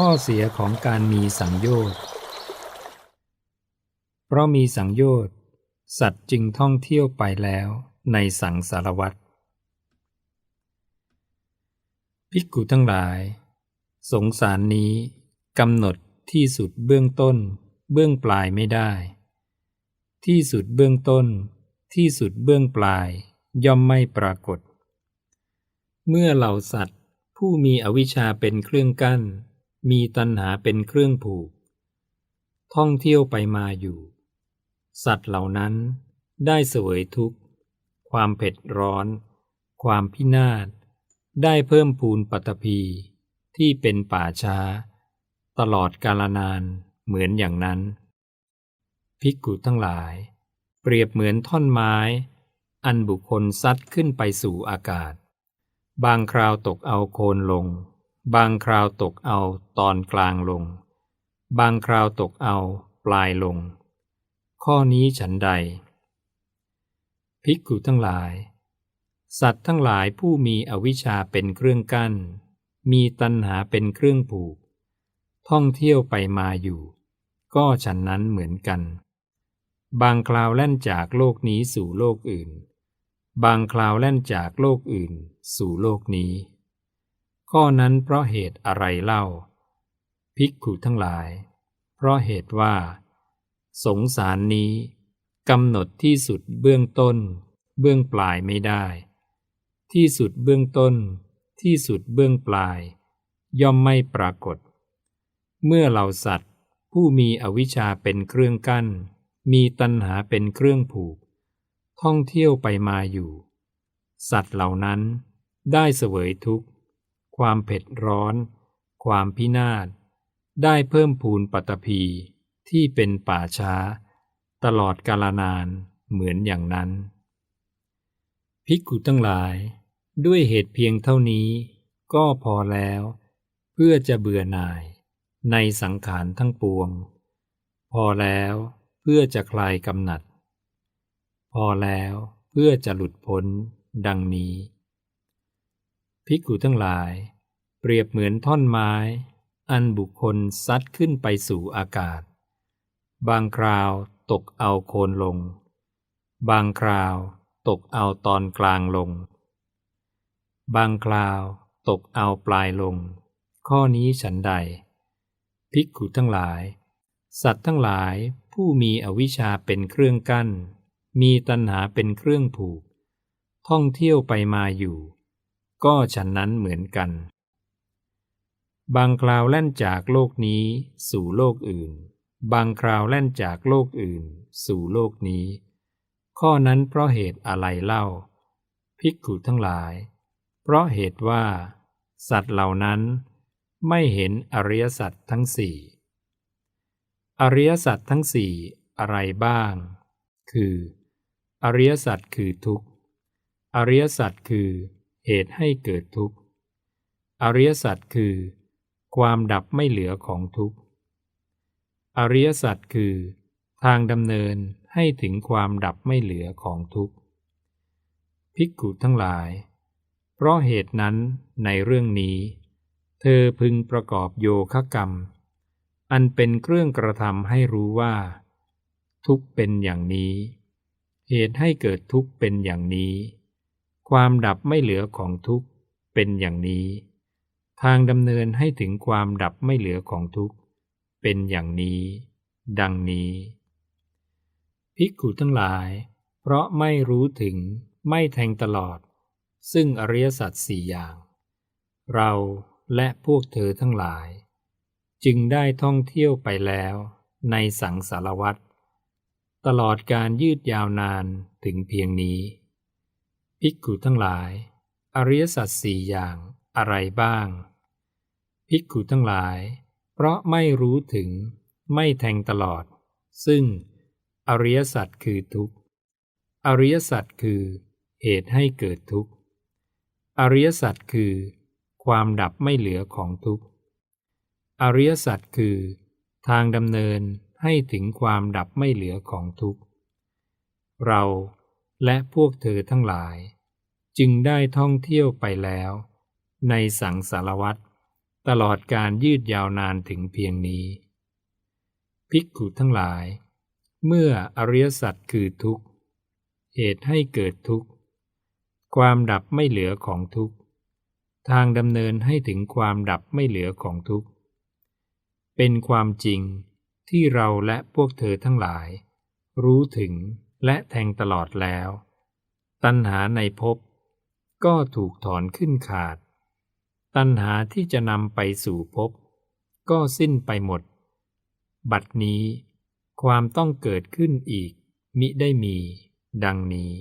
ข้อเสียของการมีสังโยชน์ เพราะมีสังโยชน์ สัตว์จึงท่องเที่ยวไปแล้วในสังสารวัตรภิกขุทั้งหลาย สงสารนี้กำหนดที่สุดเบื้องต้น เบื้องปลายไม่ได้ ที่สุดเบื้องต้น ที่สุดเบื้องปลายย่อมไม่ปรากฏ เมื่อเหล่าสัตว์ผู้มีอวิชชาเป็นเครื่องกั้น มีตัณหาเป็นเครื่องผูก ท่องเที่ยวไปมาอยู่ สัตว์เหล่านั้นได้เสวยทุกข์ ความเผ็ดร้อน ความพินาศ ได้เพิ่มพูนปัตภีที่เป็นป่าช้า ตลอดกาลนานเหมือนอย่างนั้น ภิกขุทั้งหลาย เปรียบเหมือนท่อนไม้ อันบุคคลซัดขึ้นไปสู่อากาศ บางคราวตกเอาโคนลง บางคราวตกเอาตอนกลางลง บางคราวตกเอาปลายลง ข้อนี้ฉันใด ภิกขุทั้งหลาย สัตว์ทั้งหลายผู้มีอวิชชาเป็นเครื่องกั้น มีตัณหาเป็นเครื่องผูก ท่องเที่ยวไปมาอยู่ ก็ฉันนั้นเหมือนกัน บางคราวแล่นจากโลกนี้สู่โลกอื่น บางคราวแล่นจากโลกอื่นสู่โลกนี้ ข้อนั้นเพราะเหตุอะไรเล่า ภิกขุทั้งหลาย เพราะเหตุว่า สงสารนี้กำหนดที่สุดเบื้องต้น เบื้องปลายไม่ได้ ที่สุดเบื้องต้น ที่สุดเบื้องปลาย ย่อมไม่ปรากฏ เมื่อเหล่าสัตว์ ผู้มีอวิชชาเป็นเครื่องกั้น มีตัณหาเป็นเครื่องผูก ท่องเที่ยวไปมาอยู่ สัตว์เหล่านั้นได้เสวยทุกข์ ความเผ็ดร้อน ความพินาศ ได้เพิ่มพูนปัตภีที่เป็นป่าช้า ตลอดกาลนานเหมือนอย่างนั้น ภิกขุทั้งหลาย ด้วยเหตุเพียงเท่านี้ก็พอแล้ว เพื่อจะเบื่อหน่ายในสังขารทั้งปวง พอแล้วเพื่อจะคลายกำหนัด พอแล้วเพื่อจะหลุดพ้นดังนี้ ภิกขุทั้งหลาย เปรียบเหมือนท่อนไม้ อันบุคคลซัดขึ้นไปสู่อากาศ บางคราวตกเอาโคนลง บางคราวตกเอาตอนกลางลง บางคราวตกเอาปลายลง ข้อนี้ฉันใด ภิกขุทั้งหลาย สัตว์ทั้งหลายผู้มีอวิชชาเป็นเครื่องกั้น มีตัณหาเป็นเครื่องผูก ท่องเที่ยวไปมาอยู่ ก็ฉันนั้นเหมือนกัน บางคราวแล่นจากโลกนี้ สู่โลกอื่น บางคราวแล่นจากโลกอื่น สู่โลกนี้ ข้อนั้นเพราะเหตุอะไรเล่า ภิกขุทั้งหลาย เพราะเหตุว่า สัตว์เหล่านั้น ไม่เห็นอริยสัจทั้งสี่อริยสัจทั้งสี่อะไรบ้าง คือ อริยสัจคือทุกข์ อริยสัจคือ เหตุให้เกิดทุกข์ อริยสัจคือ ความดับไม่เหลือของทุกข์ อริยสัจคือ ทางดำเนินให้ถึงความดับไม่เหลือของทุกข์ภิกขุทั้งหลาย เพราะเหตุนั้นในเรื่องนี้ เธอพึงประกอบโยคะกรรม อันเป็นเครื่องกระทำให้รู้ว่า ทุกข์เป็นอย่างนี้ เหตุให้เกิดทุกข์เป็นอย่างนี้ ความดับไม่เหลือของทุกข์เป็นอย่างนี้ ทางดำเนินให้ถึงความดับไม่เหลือของทุกข์เป็นอย่างนี้ ดังนี้ ภิกขุทั้งหลาย เพราะไม่รู้ถึงไม่แทงตลอด ซึ่งอริยสัจสี่อย่าง เราและพวกเธอทั้งหลาย จึงได้ท่องเที่ยวไปแล้วในสังสารวัตรตลอดการยืดยาวนานถึงเพียงนี้ ภิกขุทั้งหลาย อริยสัจสี่อย่างอะไรบ้าง ภิกขุทั้งหลาย เพราะไม่รู้ถึง ไม่แทงตลอด ซึ่ง อริยสัจคือทุกข์ อริยสัจคือ เหตุให้เกิดทุกข์ อริยสัจคือ ความดับไม่เหลือของทุกข์ อริยสัจคือ ทางดำเนินให้ถึงความดับไม่เหลือของทุกข์ เรา และพวกเธอทั้งหลาย จึงได้ท่องเที่ยวไปแล้ว ในสังสารวัตรตลอดการยืดยาวนานถึงเพียงนี้ ภิกขุทั้งหลาย เมื่ออริยสัจคือทุกข์ เหตุให้เกิดทุกข์ ความดับไม่เหลือของทุกข์ ทางดำเนินให้ถึงความดับไม่เหลือของทุกข์ เป็นความจริงที่เราและพวกเธอทั้งหลาย รู้ถึง และแทงตลอดแล้ว ตัณหาในภพก็ถูกถอนขึ้นขาด ตัณหาที่จะนำไปสู่ภพก็สิ้นไปหมด บัดนี้ ความต้องเกิดขึ้นอีกมิได้มี ดังนี้